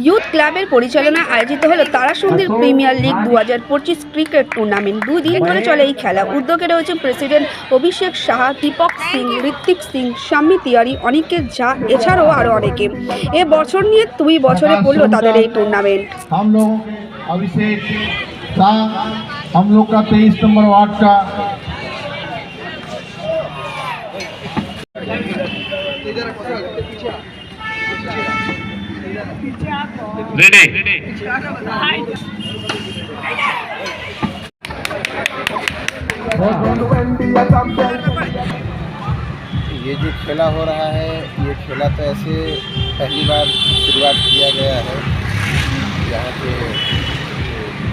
Youth ক্লাবের পরিচালনায় আয়োজিত হলো তারাসন্দির প্রিমিয়ার লিগ দু হাজার পঁচিশ ক্রিকেট টুর্নামেন্ট দুই দিন ধরে চলে এই খেলা উদ্যোগে রয়েছে প্রেসিডেন্ট অভিষেক সাহা দীপক সিং ঋত্বিক সিং শাম্মী তিয়ারি অনিকেত ঝা এছাড়াও আরও অনেকে এ বছর নিয়ে দুই বছরে পড়লো তাদের এই টুর্নামেন্ট हम लोग अभिषेक शाह हम लोग का तेईस नंबर वार्ड का ये जो खेला हो रहा है, ये खेला तो ऐसे पहली बार शुरुआत किया गया है। यहाँ के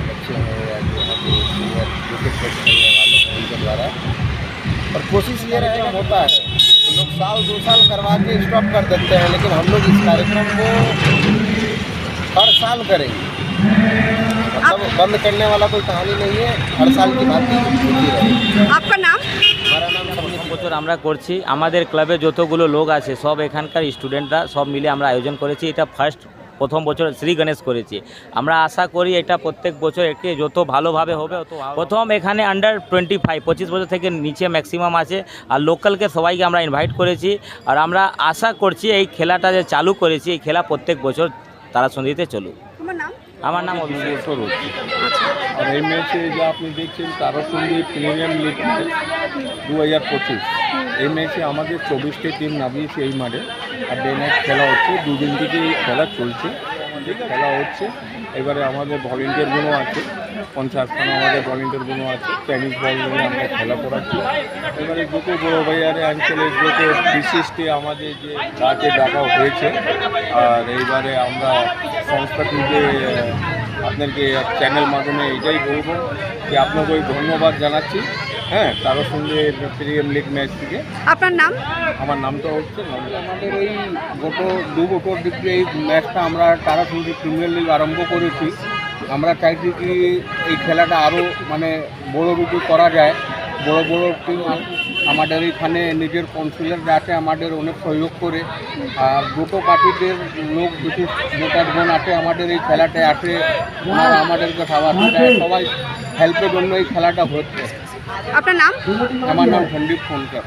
बच्चे हैं या जो यहाँ के सीनियर क्रिकेट खेलने वाले हैं उनके द्वारा। और कोशिश ये रहेगा होता है तो लोग साल दो साल करवा के स्टॉप कर देते हैं लेकिन हम लोग इस कार्यक्रम को हर साल करेंगे मतलब बंद करने वाला कोई कहानी नहीं है हर साल की बात होती रहेगी আপনার নাম हमारा नाम समीर বছর আমরা করছি আমাদের ক্লাবে যতগুলো লোক আছে সব এখানকার স্টুডেন্টরা সব মিলে আমরা আয়োজন করেছি এটা ফার্স্ট প্রথম বছর শ্রী গণেশ করেছি। আমরা আশা করি এটা প্রত্যেক বছর একটি যত ভালোভাবে হবে প্রথম এখানে আন্ডার টোয়েন্টি ফাইভ পঁচিশ বছর থেকে নিচে ম্যাক্সিমাম আছে। আর লোকালকে সবাইকে আমরা ইনভাইট করেছি। আর আমরা আশা করছি এই খেলাটা যে চালু করেছি এই খেলা প্রত্যেক বছর তারা সন্ধিতে চলুক। আমার নাম? আমার নাম অভিষেক। স্বরূপ আর এই ম্যাচে যা আপনি দেখছেন তারসঙ্গী প্রিমিয়াম লিগ দু হাজার পঁচিশ। এই ম্যাচে আমাদের চব্বিশটি টিম নামিয়েছে এই মাঠে। আর ডে নাইট খেলা হচ্ছে, দুদিন থেকে খেলা চলছে, খেলা হচ্ছে। এবারে আমাদের ভলেন্টিয়ারগুলো আছে, পঞ্চাশখানা আমাদের ভলেন্টিয়ারগুলো আছে টেনিস বল নিয়ে আমরা খেলা করাচ্ছি। এবারে যত বড়ো ভাইয়ারে অঞ্চলের যত বিশিষ্ট আমাদের যে রাতে ডাকা হয়েছে। আর এইবারে আমরা সংস্থা থেকে আপনাকে চ্যানেল মাধ্যমে এটাই বলব যে আপনাকে ধন্যবাদ জানাচ্ছি। হ্যাঁ তারও সঙ্গে প্রিমিয়াম লিগ ম্যাচ থেকে। আপনার নাম? আমার নামটা হচ্ছে আমাদের এই গত দু বছর দিকে এই ম্যাচটা আমরা তারাসুন্দি প্রিমিয়ার লিগ আরম্ভ করেছি। আমরা চাইছি কি এই খেলাটা আরও মানে বড় রূপে করা যায়। বড় বড় টিম আমাদের এখানে নিজের কাউন্সিলর আছে আমাদের অনেক সহযোগ করে। আর দুটো পার্টিদের লোক বিশেষ নেতাগণ আছে আমাদের এই খেলাটায় আছে আমাদেরকে দেয়। সবাই হেল্পের জন্য এই খেলাটা হচ্ছে। আপনার নাম? আমার নাম সন্দীপ ফোনকার